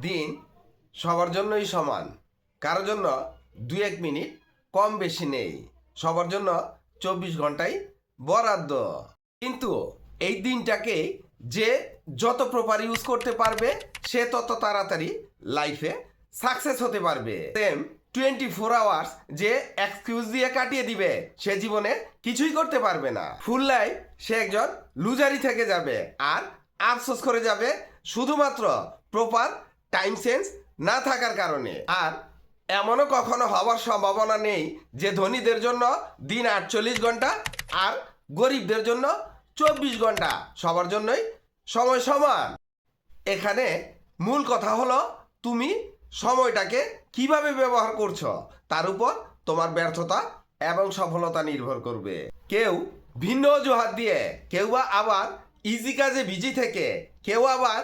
দিন সবার জন্যই সমান। কারোর জন্য দু এক মিনিট কম বেশি নেই। সবার জন্য চব্বিশ ঘন্টাই বরাদ্দ। কিন্তু এই দিনটাকে যে যত প্রপার ইউজ করতে পারবে, সে তত তাড়াতাড়ি লাইফে সাকসেস হতে পারবে। সেম টোয়েন্টি ফোর আওয়ার্স যে এক্সকিউজ দিয়ে কাটিয়ে দিবে, সে জীবনে কিছুই করতে পারবে না। ফুল লাইফ সে একজন লুজারি থেকে যাবে। আর আফসোস করে যাবে শুধুমাত্র প্রপার টাইম সেন্স না থাকার কারণে। আর এমনও কখনো হওয়ার সম্ভাবনা নেই যে ধনীদের জন্য দিন আটচল্লিশ ঘণ্টা আর গরিবদের জন্য চব্বিশ ঘণ্টা সবার জন্যই সময় সমান। এখানে মূল কথা হলো, তুমি সময়টাকে কীভাবে ব্যবহার করছ, তার উপর তোমার ব্যর্থতা এবং সফলতা নির্ভর করবে। কেউ ভিন্ন অজুহাত দিয়ে, কেউ বা আবার ইজি কাজে বিজি থেকে, কেউ আবার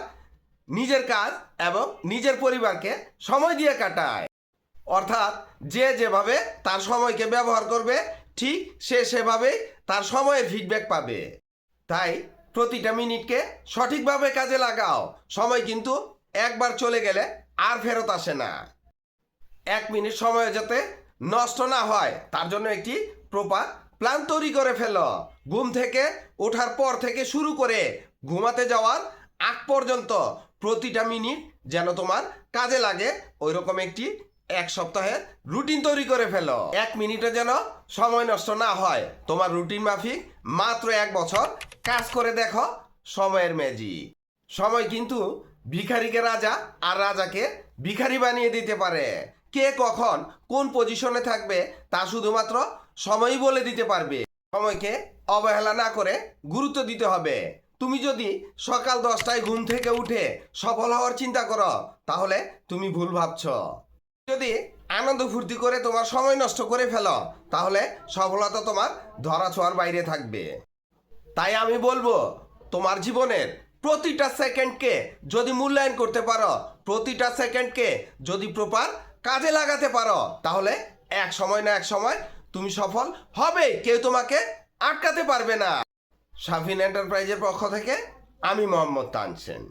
নিজের কাজ এবং নিজের পরিবারকে সময় দিয়ে কাটায়। অর্থাৎ যে যেভাবে তার সময়কে ব্যবহার করবে, ঠিক সে সেভাবেই তার সময়ের ফিডব্যাক পাবে। তাই প্রতিটা মিনিটকে সঠিকভাবে কাজে লাগাও। সময় কিন্তু একবার চলে গেলে আর ফেরত আসে না। এক মিনিট সময় যাতে নষ্ট না হয়, তার জন্য একটি প্রপার প্ল্যান তৈরি করে ফেলো। ঘুম থেকে ওঠার পর থেকে শুরু করে ঘুমাতে যাওয়ার আগ পর্যন্ত প্রতিটা মিনিট যেন তোমার কাজে লাগে ওই রকম একটি এক সপ্তাহের রুটিন তৈরি করে ফেলো। এক মিনিটে যেন সময় নষ্ট না হয়। তোমার রুটিন মাফিক মাত্র এক বছর কাজ করে দেখো সময়ের ম্যাজিক। সময় কিন্তু ভিখারিকে রাজা আর রাজাকে ভিখারি বানিয়ে দিতে পারে। কে কখন কোন পজিশনে থাকবে তা শুধুমাত্র সময়ই বলে দিতে পারবে। সময়কে অবহেলা না করে গুরুত্ব দিতে হবে। তুমি যদি সকাল দশটায় ঘুম থেকে উঠে সফল হওয়ার চিন্তা করো, তাহলে তুমি ভুল ভাবছ। যদি আনন্দ ফুর্তি করে তোমার সময় নষ্ট করে ফেলো, তাহলে সফলতা তোমার ধরা ছোঁয়ার বাইরে থাকবে। তাই আমি বলব, তোমার জীবনের প্রতিটা সেকেন্ডকে যদি মূল্যায়ন করতে পারো, প্রতিটা সেকেন্ডকে যদি প্রপার কাজে লাগাতে পারো, তাহলে এক সময় না এক সময় তুমি সফল হবে। কেউ তোমাকে আটকাতে পারবে না। শাফিন এন্টারপ্রাইজের পক্ষ থেকে আমি মোহাম্মদ তানসেন।